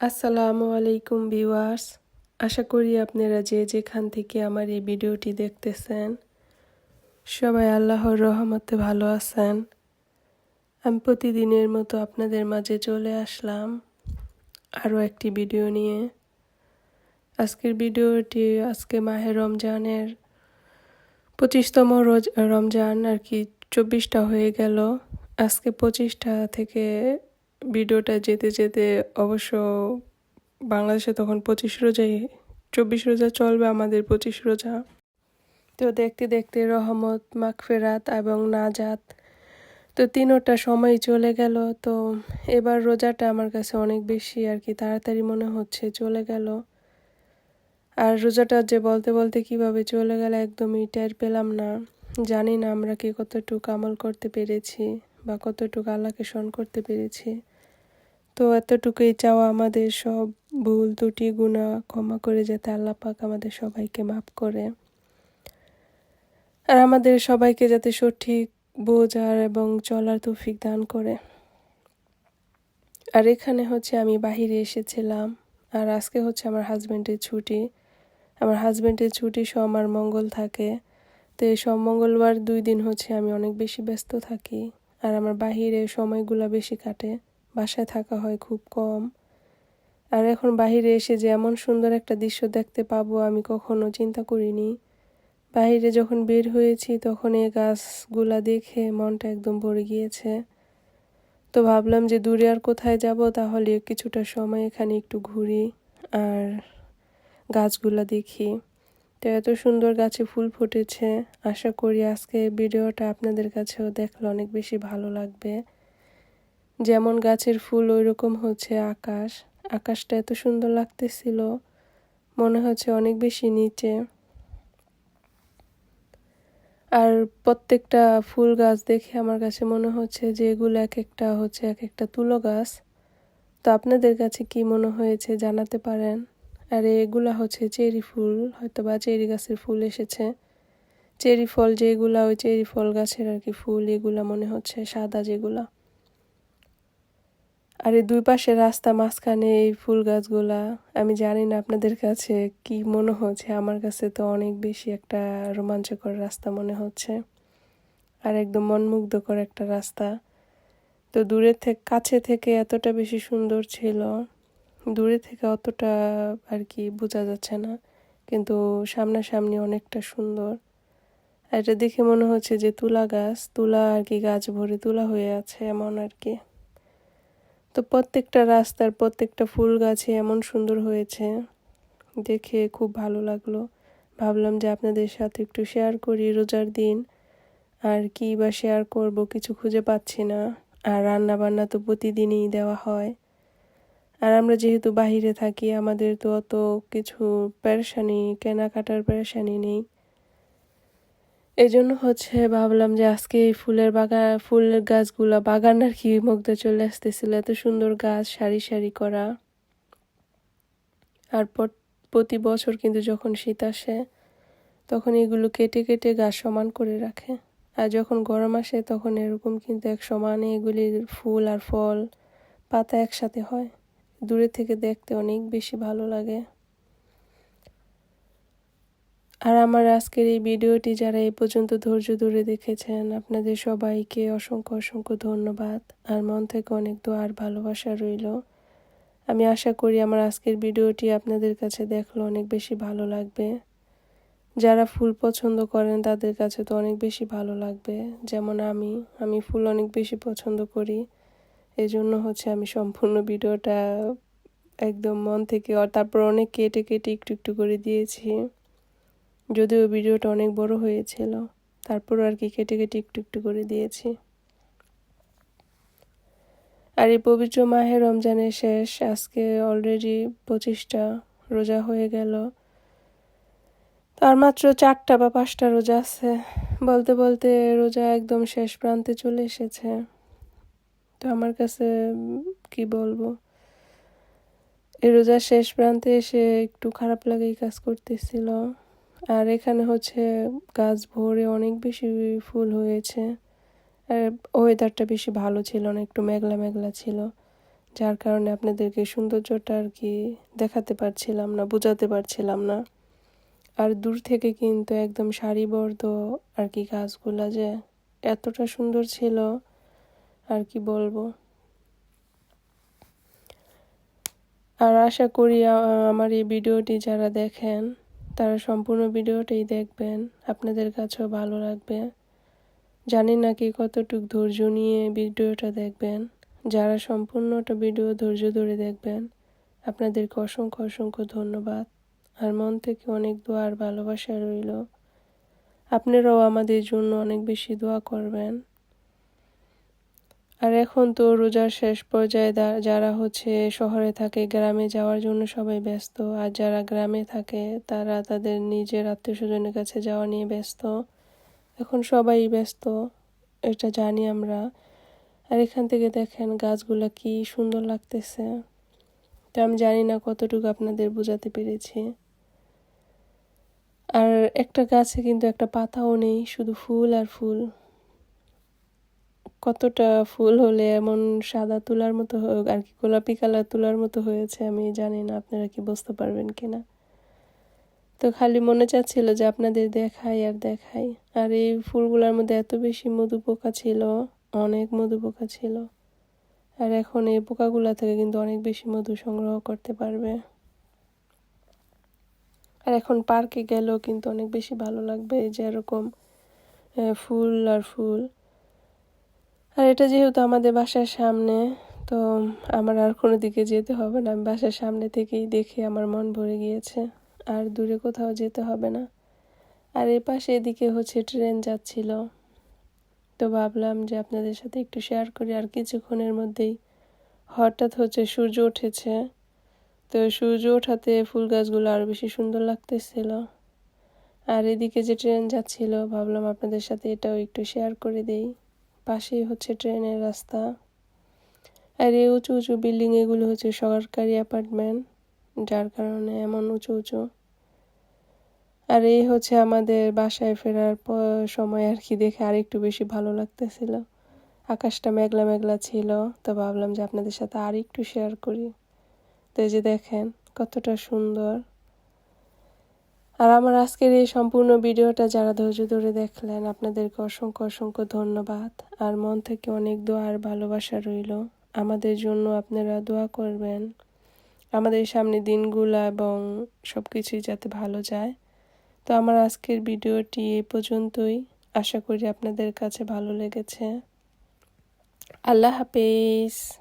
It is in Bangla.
আসসালামু আলাইকুম ভিউয়ার্স। আশা করি আপনারা যে যেখান থেকে আমার এই ভিডিওটি দেখতেছেন, সবাই আল্লাহর রহমতে ভালো আছেন। আমি প্রতিদিনের মতো আপনাদের মাঝে চলে আসলাম আরও একটি ভিডিও নিয়ে। আজকের ভিডিওটি আজকে মাহে রমজানের পঁচিশতম রোজ, রমজান আর কি, চব্বিশটা হয়ে গেল। আজকে পঁচিশটা থেকে ভিডিওটা যেতে যেতে অবশ্য বাংলাদেশে তখন পঁচিশ রোজাই, চব্বিশ রোজা চলবে, আমাদের পঁচিশ রোজা। তো দেখতে দেখতে রহমত, মাগফেরাত এবং নাজাত। তো তিনোটা সময় চলে গেল, তো এবার রোজাটা আমার কাছে অনেক বেশি আর কি তাড়াতাড়ি মনে হচ্ছে, চলে গেল। আর রোজাটা যে বলতে বলতে কীভাবে চলে গেল একদমই টের পেলাম না। জানি না আমরা কি কতটুকু আমল করতে পেরেছি বা কতটুকু আল্লাহকে স্মরণ করতে পেরেছি। তো এতটুকুই চাওয়া আমাদের সব ভুল, ত্রুটি গুণা ক্ষমা করে যাতে আল্লাহ পাক আমাদের সবাইকে মাফ করে। আর আমাদের সবাইকে যাতে সঠিক বোঝার এবং চলার তৌফিক দান করে। আর এখানে হচ্ছে আমি বাহিরে এসেছিলাম। আর আজকে হচ্ছে আমার হাজব্যান্ডের ছুটি। আমার হাজব্যান্ডের ছুটি সোম আর মঙ্গল থাকে। তো এই সব মঙ্গলবার দুই দিন হচ্ছে আমি অনেক বেশি ব্যস্ত থাকি। আর আমার বাহিরে সময়গুলো বেশি কাটে। বাসায় থাকা হয় খুব কম। আর এখন বাহিরে এসে যে এমন সুন্দর একটা দৃশ্য দেখতে পাবো আমি কখনো চিন্তা করিনি। বাহিরে যখন বের হয়েছি তখন এই গাছগুলা দেখে মনটা একদম ভরে গিয়েছে। তো ভাবলাম যে দূরে আর কোথায় যাব তাহলে কিছুটা সময় এখানে একটু ঘুরি আর গাছগুলা দেখি। তো এত সুন্দর গাছে ফুল ফুটেছে। আশা করি আজকে ভিডিওটা আপনাদের কাছেও দেখলে অনেক বেশি ভালো লাগবে। যেমন গাছের ফুল ওই রকম হচ্ছে আকাশ। আকাশটা এত সুন্দর লাগতেছিল। মনে হচ্ছে অনেক বেশি নিচে। আর প্রত্যেকটা ফুল গাছ দেখে আমার কাছে মনে হচ্ছে যে এগুলো এক একটা হচ্ছে এক একটা তুলো গাছ। তো আপনাদের কাছে কি মনে হয়েছে জানাতে পারেন। আর, এগুলা হচ্ছে চেরি ফুল হয়তো বা চেরি গাছের ফুল এসেছে। চেরি ফল যেগুলা, ওই চেরি ফল গাছের আর কি ফুল, এগুলা মনে হচ্ছে সাদা যেগুলা। আর এই দুই পাশে রাস্তা মাঝখানে এই ফুল গাছগুলা, আমি জানি না আপনাদের কাছে কি মনে হচ্ছে, আমার কাছে তো অনেক বেশি একটা রোমাঞ্চকর রাস্তা মনে হচ্ছে। আর একদম মনমুগ্ধকর একটা রাস্তা। তো দূরের থেকে কাছে থেকে এতটা বেশি সুন্দর ছিল, দূরে থেকে অতটা আর কি বোঝা যাচ্ছে না, কিন্তু সামনাসামনি অনেকটা সুন্দর। আর এটা দেখে মনে হচ্ছে যে তুলা গাছ, তুলা আর কি গাছ ভরে তুলা হয়ে আছে এমন আর কি। তো প্রত্যেকটা রাস্তার প্রত্যেকটা ফুল গাছে এমন সুন্দর হয়েছে। দেখে খুব ভালো লাগল। ভাবলাম যে আপনাদের সাথে একটু শেয়ার করি রোজার দিন। আর কি বা শেয়ার করব কিছু খুঁজে পাচ্ছি না। আর রান্না বান্না তো প্রতিদিনই দেওয়া হয়। আর আমরা যেহেতু বাহিরে থাকি, আমাদের তো অত কিছু পেরেশানি কেনাকাটার পেরেশানি নেই। এই জন্য হচ্ছে ভাবলাম যে আজকে এই ফুলের বাগান ফুলের গাছগুলা বাগান আর কি মুগ্ধে চলে আসতেছিল। এত সুন্দর গাছ, সারি সারি করা। আর প্রতি বছর কিন্তু যখন শীত আসে, তখন এগুলো কেটে কেটে গাছ সমান করে রাখে। আর যখন গরম আসে, তখন এরকম কিন্তু এক সমানে এগুলির ফুল আর ফল, পাতা একসাথে হয়। দূরে থেকে দেখতে অনেক বেশি ভালো লাগে। আর আমার আজকের এই ভিডিওটি যারা এই পর্যন্ত ধৈর্য ধরে দেখেছেন, আপনাদের সবাইকে অসংখ্য অসংখ্য ধন্যবাদ। আর মন থেকে অনেক দোয়ার ভালোবাসা রইল। আমি আশা করি আমার আজকের ভিডিওটি আপনাদের কাছে দেখলে অনেক বেশি ভালো লাগবে। যারা ফুল পছন্দ করেন, তাদের কাছে তো অনেক বেশি ভালো লাগবে। যেমন আমি আমি ফুল অনেক বেশি পছন্দ করি। এই জন্য হচ্ছে আমি সম্পূর্ণ ভিডিওটা একদম মন থেকে তারপর অনেক কেটে কেটে একটু একটু করে দিয়েছি। যদিও ভিডিওটা অনেক বড় হয়েছিল তারপর আর কি কেটে কেটে একটু একটু করে দিয়েছি। আর এই পবিত্র মাহে রমজানের শেষ, আজকে অলরেডি পঁচিশটা রোজা হয়ে গেল। তার মাত্র চারটা বা পাঁচটা রোজা আছে। বলতে বলতে রোজা একদম শেষ প্রান্তে চলে এসেছে। তো আমার কাছে কি বলব? এই রোজার শেষ প্রান্তে এসে একটু খারাপ লাগেই কাজ করতেছিল। আর এখানে হচ্ছে গাছ ভরে অনেক বেশি ফুল হয়েছে। আর ওয়েদারটা বেশি ভালো ছিল না, একটু মেঘলা মেঘলা ছিল। যার কারণে আপনাদেরকে সৌন্দর্যটা আর কি দেখাতে পারছিলাম না, বোঝাতে পারছিলাম না। আর দূর থেকে কিন্তু একদম সারিবদ্ধ আর কি গাছগুলা যে এতটা সুন্দর ছিল, আর কি বলব। আর আশা করি আমার এই ভিডিওটি যারা দেখেন তারা সম্পূর্ণ ভিডিওটাই দেখবেন। আপনাদের কাছেও ভালো লাগবে। জানি না কি কতটুক ধৈর্য নিয়ে ভিডিওটা দেখবেন? যারা সম্পূর্ণটা ভিডিও ধৈর্য ধরে দেখবেন, আপনাদেরকে অসংখ্য অসংখ্য ধন্যবাদ। আর মন থেকে অনেক দোয়া আর ভালোবাসা রইল। আপনারাও আমাদের জন্য অনেক বেশি দোয়া করবেন। আর এখন তো রোজার শেষ পর্যায়ে যারা হচ্ছে শহরে থাকে, গ্রামে যাওয়ার জন্য সবাই ব্যস্ত। আর যারা গ্রামে থাকে, তারা তাদের নিজের আত্মীয় স্বজনের কাছে যাওয়া নিয়ে ব্যস্ত। এখন সবাই ব্যস্ত, এটা জানি আমরা। আর এখান থেকে দেখেন গাছগুলো কি সুন্দর লাগতেছে। তো আমি জানি না কতটুকু আপনাদের বোঝাতে পেরেছি। আর একটা গাছে কিন্তু একটা পাতাও নেই, শুধু ফুল আর ফুল। কতটা ফুল হলে এমন সাদা তুলার মতো হোক আর কি, গোলাপি কালার তুলার মতো হয়েছে আমি জানি না আপনারা কি বুঝতে পারবেন কিনা। তো খালি মনে চাচ্ছিল যে আপনাদের দেখাই আর দেখাই। আর এই ফুলগুলোর মধ্যে এত বেশি মধু পোকা ছিল, অনেক মধু পোকা ছিল। আর এখন এই পোকাগুলা থেকে কিন্তু অনেক বেশি মধু সংগ্রহ করতে পারবে। আর এখন পার্কে গেলেও কিন্তু অনেক বেশি ভালো লাগবে যে এরকম ফুল আর ফুল। আর এটা যেহেতু আমাদের বাসার সামনে, তো আমার আর কোনো দিকে যেতে হবে না। আমি বাসার সামনে থেকেই দেখে আমার মন ভরে গিয়েছে, আর দূরে কোথাও যেতে হবে না। আর এ পাশে এদিকে হচ্ছে ট্রেন যাচ্ছিল। তো ভাবলাম যে আপনাদের সাথে একটু শেয়ার করি, আর কিছুক্ষণের মধ্যেই হঠাৎ হচ্ছে সূর্য উঠেছে। তো সূর্য ওঠাতে ফুল গাছগুলো আরও বেশি সুন্দর লাগতেছিল। আর এদিকে যে ট্রেন যাচ্ছিল, ভাবলাম আপনাদের সাথে এটাও একটু শেয়ার করে দেই। পাশেই হচ্ছে ট্রেনের রাস্তা। আর এই উঁচু উঁচু বিল্ডিং এগুলো হচ্ছে সরকারি অ্যাপার্টমেন্ট, যার কারণে এমন উঁচু উঁচু। আর এই হচ্ছে আমাদের বাসায় ফেরার সময় আর কি দেখে আর একটু বেশি ভালো লাগতেছিল। আকাশটা মেঘলা মেঘলা ছিল, তো ভাবলাম যে আপনাদের সাথে আর একটু শেয়ার করি। তো এই যে দেখেন, কতটা সুন্দর। আর আমার আজকের এই সম্পূর্ণ ভিডিওটা যারা ধৈর্য ধরে দেখলেন, আপনাদেরকে অসংখ্য অসংখ্য ধন্যবাদ। আর মন থেকে অনেক দোয়া আর ভালোবাসা রইল। আমাদের জন্য আপনারা দোয়া করবেন। আমাদের সামনে দিনগুলো এবং সব কিছুই যাতে ভালো যায়। তো আমার আজকের ভিডিওটি এই পর্যন্তই। আশা করি আপনাদের কাছে ভালো লেগেছে। আল্লাহ হাফেজ।